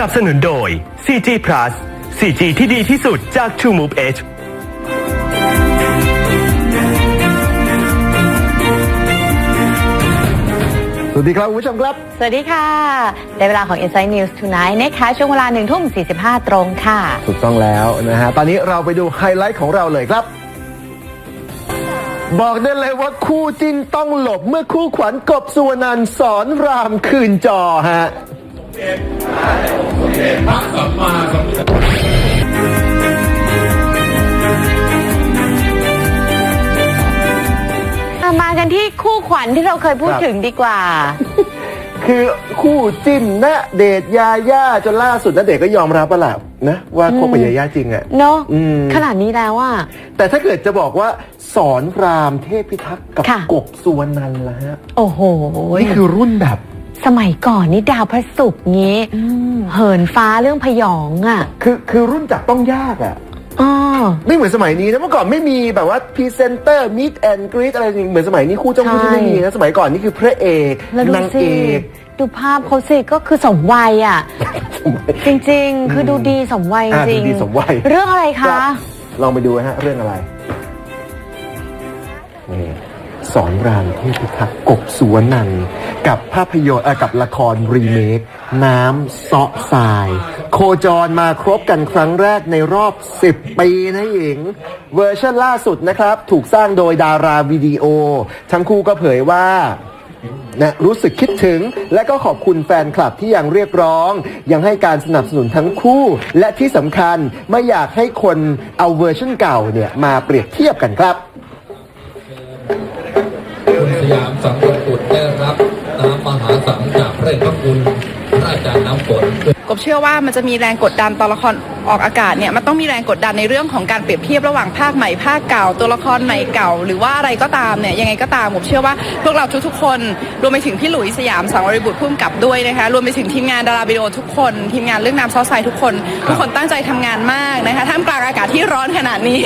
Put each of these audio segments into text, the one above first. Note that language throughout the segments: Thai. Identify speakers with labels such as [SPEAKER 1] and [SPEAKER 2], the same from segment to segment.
[SPEAKER 1] นับสนุนโดย 4G Plus 4G ที่ดีที่สุดจาก True Move Edge
[SPEAKER 2] สวัสดีครับคุณผู้ชมครับ
[SPEAKER 3] สวัสดีค่ะได้เวลาของ Inside News Tonight นะคะ ช่วงเวลาหนึ่งทุ่ม45 ตรงค่ะ
[SPEAKER 2] ถูกต้องแล้วนะฮะ ตอนนี้เราไปดูไฮไลท์ของเราเลยครับ บอกได้เลยว่าคู่จิ้นต้องหลบเมื่อคู่ขวัญกบสุวรรณันท์สอนรามคืนจอฮะ
[SPEAKER 3] มากันที่คู่ขวัญที่เราเคยพูดถึงดีกว่า
[SPEAKER 2] คือคู่จิ้นณเดชน์ยาย่าจนล่าสุดณเดชน์ก็ยอมรับปะล่ะนะว่าคบกับยาย่าจริงอะ
[SPEAKER 3] เนาะขนาดนี้แล้วอะ
[SPEAKER 2] แต่ถ้าเกิดจะบอกว่าสอนรามเทพพิทักษ์กับกบสุวรรณันละฮะ
[SPEAKER 3] โอ้โห
[SPEAKER 2] นี่คือรุ่นแบบ
[SPEAKER 3] สมัยก่อนนี่ดาวพระศุกร์งี้ เหินฟ้าเรื่องพยองอะ
[SPEAKER 2] คือคือรุ่นจับต้องยากอะ
[SPEAKER 3] อ๋อ
[SPEAKER 2] ไม่เหมือนสมัยนี้นะเมื่อก่อนไม่มีแบบว่าพรีเซนเตอร์มิดแอนกรีดอะไรอย่างเหมือนสมัยนี้คู่จ้องคู่ที่ไม่มีนะสมัยก่อนนี่คือพระเอก
[SPEAKER 3] แล้วดู
[SPEAKER 2] นาง
[SPEAKER 3] สิ
[SPEAKER 2] เอก
[SPEAKER 3] ดูภาพเขาสิก็คือสมวัยอะ จริงๆ คือดูดีสมวัยจ
[SPEAKER 2] อ่า
[SPEAKER 3] ริง
[SPEAKER 2] ดูดีสมวัย
[SPEAKER 3] เรื่องอะไร
[SPEAKER 2] ครั
[SPEAKER 3] คะ
[SPEAKER 2] บลองไปดูนะฮะเรื่องอะไรนี่ส อนรามเทพิทักษ์กบสุวรรณันท์กับภาพยนตร์เอ่อกับละครรีเมค น้ำเซาะทราย โคจรมาครบกันครั้งแรกในรอบ 10 ปีนะหญิง เวอร์ชันล่าสุดนะครับ ถูกสร้างโดยดาราวิดีโอ ทั้งคู่ก็เผยว่านะรู้สึกคิดถึงและก็ขอบคุณแฟนคลับที่ยังเรียกร้อง ยังให้การสนับสนุนทั้งคู่ และที่สำคัญไม่อยากให้คนเอาเวอร์ชันเก่าเนี่ยมาเปรียบเทียบกันครั
[SPEAKER 4] บ เชื่อว่ามันจะมีแรงกดดันตอนละคร ออกอากาศเนี่ยมันต้องมีแรงกดดันในเรื่องของการเปรียบเทียบระหว่างภาคใหม่ภาคเก่า ตัวละครใหม่เก่า หรือว่าอะไรก็ตามเนี่ยยังไงก็ตามผมเชื่อว่าพวกเราทุกๆคนรวมไปถึงพี่หลุยส์สยามสังวริบุตรพุ่มกับด้วยนะคะรวมไปถึงทีมงานดาราวิดีโอทุกคนทีมงานเรื่องน้ำซอสไซทุกคน ทุกคนตั้งใจทำงานมากนะคะท่ามกลางอากาศที่ร้อนขนาดนี้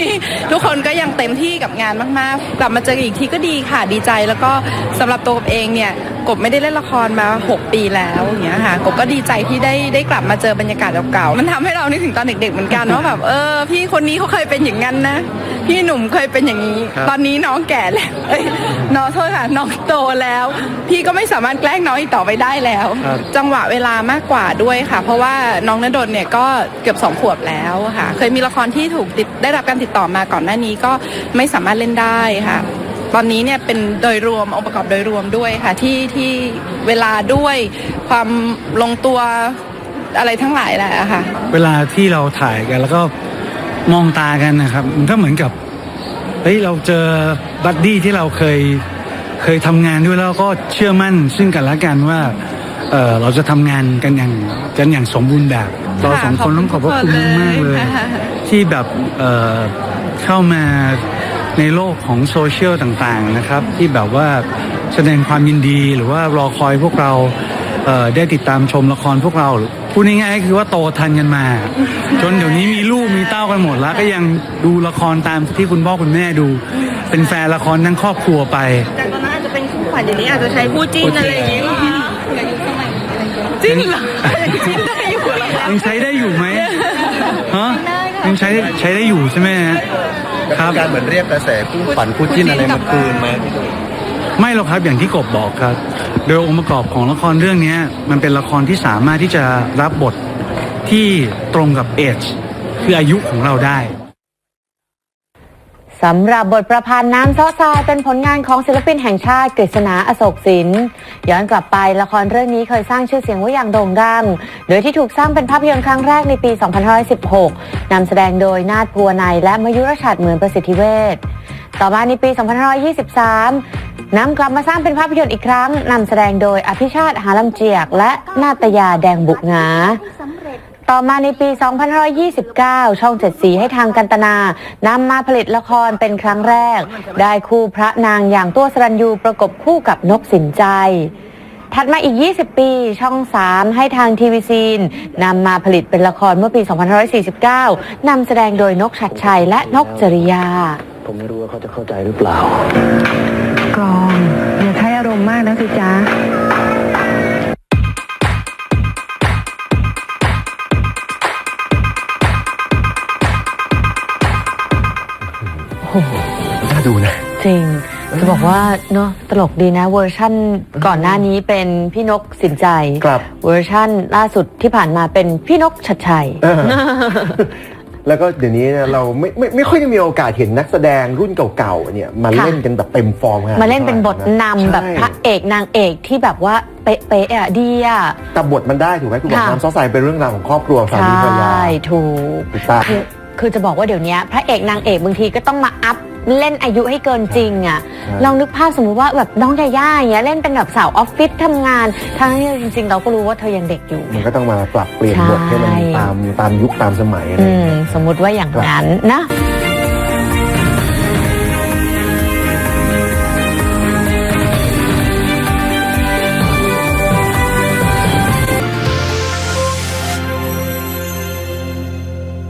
[SPEAKER 4] ทุกคนก็ยังเต็มที่กับงานมากๆ กลับมาเจอกันอีกทีก็ดีค่ะดีใจแล้วก็สำหรับตัวกบเองเนี่ยกบไม่ได้เล่นละครมา 6 ปีแล้วอย่างเงี้ยค่ะกบก็ดีใจที่ได้ได้กลับมาเจอบรรยากาศเก่าๆมันทำให้เรานึกถึงตอนเด็ก ๆ เหมือนกันว่าแบบเออ พี่คนนี้เขาเคยเป็นอย่างนั้นนะพี่หนุ่มเคยเป็นอย่างนี้ ตอนนี้น้องแก่แล้วเอ้ยน้องโทษค่ะน้องโตแล้ว พี่ก็ไม่สามารถแกล้งน้องอีกต่อไปได้แล้ว จังหวะเวลามากกว่าด้วยค่ะ เพราะว่าน้องณดลเนี่ยก็เกือบสองขวบแล้วค่ะ เคยมีละครที่ถูกติดได้รับการติดต่อมาก่อนหน้านี้ก็ไม่สามารถเล่นได้ค่ะตอนนี้เนี่ยเป็นโดยรวมองค์ประกอบโดยรวมด้วยค่ะที่ที่เวลาด้วยความลงตัว อะไรทั้งหลายแหละค่ะ
[SPEAKER 5] เวลาที่เราถ่ายกันแล้วก็มองตากันนะครับ มันก็เหมือนกับเฮ้ยเราเจอบัดดี้ที่เราเคยเคยทำงานด้วยแล้วก็เชื่อมั่นซึ่งกันและกันว่าเออเราจะทำงานกันอย่างกันอย่างสมบูรณ์แบบ เราสองคนต้องขอบพระคุณมากๆเลย
[SPEAKER 4] ค่ะ
[SPEAKER 5] ที่แบบเอ่อเข้ามาในโลกของโซเชียลต่างๆนะครับ ที่แบบว่าแสดงความยินดีหรือว่ารอคอยพวกเราเอ่อได้ติดตามชมละครพวกเรา พูดง่ายๆก็คือว่าโตทันกันมา จนเดี๋ยวนี้มีลูกมีเต้ากันหมดแล้ว ก็ยังดูละครตามที่คุณพ่อคุณแม่ดู เป็นแฟนละครทั้งครอบครัวไป
[SPEAKER 4] จากตอนนั้นอาจจะเป็นคู่ขวัญเดี๋ยวนี้อาจจะใช้คู่จิ้นอะไรอย่างเงี้ยจริงเหรอจิ้นได้อยู่เหรอคะ
[SPEAKER 5] ยังใช้ได้อยู่ไหมฮะยังใช้ใช้ได้อยู่ใช่ไหมฮะครับ
[SPEAKER 6] การเหมือนเรียกกระแสคู่ขวัญคู่จิ้นอะไรมาคืนไหม
[SPEAKER 5] ไม่หรอกครับอย่างที่กบบอกครับ โดยองค์ประกอบของละครเรื่องนี้มันเป็นละครที่สามารถที่จะรับบทที่ตรงกับเอจคืออายุของเราได้
[SPEAKER 3] สำหรับบทประพันธ์น้ำซอทรายเป็นผลงานของศิลปินแห่งชาติกฤษณาอโศกสินย้อนกลับไปละครเรื่องนี้เคยสร้างชื่อเสียงไว้อย่างโด่งดัง โดยที่ถูกสร้างเป็นภาพยนตร์ครั้งแรกในปี 2516นำแสดงโดยนาฏพัวในยและมยุรชาติเหมือนประสิทธิเวชต่อมาในปี 2523 นำกลับมาสร้างเป็นภาพยนตร์อีกครั้งนำแสดงโดยอภิชาติหาลำเจียก และนาตยาแดงบุกงาต่อมาในปี 2529 ช่องเจ็ดสีให้ทางกันตนานำมาผลิตละครเป็นครั้งแรก ได้คู่พระนางอย่างตัวสรัญยูประกบคู่กับนกสินใจถัดมาอีก 20 ปี ช่อง 3 ให้ทางทีวีซีนนำมาผลิตเป็นละครเมื่อปี 2549 นำแสดงโดยนกชัดชัยและนกจริยา
[SPEAKER 6] ผมไม่รู้ว่าเขาจะเข้าใจหรือเปล่า
[SPEAKER 7] กรอง อย่าใช้อารมณ์มากนะสิจ้า
[SPEAKER 3] โอ้
[SPEAKER 2] น่าดูนะ
[SPEAKER 3] จริง จะบอกว่าเนาะตลกดีนะเวอร์ชั่นก่อนหน้านี้เป็นพี่นกสินใจ
[SPEAKER 2] ครับ
[SPEAKER 3] เวอร์ชั่นล่าสุดที่ผ่านมาเป็นพี่นกชัดชัย
[SPEAKER 2] แล้วก็เดี๋ยวนี้เนี่ยเราไม่ไม่ไม่ค่อยได้มีโอกาสเห็นนักแสดงรุ่นเก่าๆเนี่ยมา
[SPEAKER 3] ค่ะ
[SPEAKER 2] เล่นกันแบบเต็มฟอร์มขนาด
[SPEAKER 3] มาเล่นเป็นบทนำแบบ
[SPEAKER 2] ใช่
[SPEAKER 3] พระเอกนางเอกที่แบบว่าเป๊ะๆอะดีอะ
[SPEAKER 2] แต่บทมันได้ถูกไหมคุณบอก
[SPEAKER 3] ค่ะ
[SPEAKER 2] น้ำซอสใสเป็นเรื่องราวของครอบครัวสา
[SPEAKER 3] ใช
[SPEAKER 2] มีภรรยา่
[SPEAKER 3] ถูก
[SPEAKER 2] ถูกต้อง
[SPEAKER 3] คือคือจะบอกว่าเดี๋ยวนี้พระเอกนางเอกบางทีก็ต้องมาอัพ เล่นอายุให้เกินจริงอะ
[SPEAKER 2] ใช่
[SPEAKER 3] ลองนึกภาพสมมุติว่าแบบน้องยาย่าอย่างเงี้ยเล่นเป็นแบบสาวออฟฟิศทำงานทั้งที่จริงๆ เราก็รู้ว่าเธอยังเด็กอยู่
[SPEAKER 2] มันก็ต้องมาปรับเปลี่ยนบทให้มัน
[SPEAKER 3] ใช่
[SPEAKER 2] ตามตามยุคตามสมัยอะไร
[SPEAKER 3] อื
[SPEAKER 2] อย่าง
[SPEAKER 3] ม
[SPEAKER 2] เงี้ย
[SPEAKER 3] สมมุติว่าอย่างนั้นนะ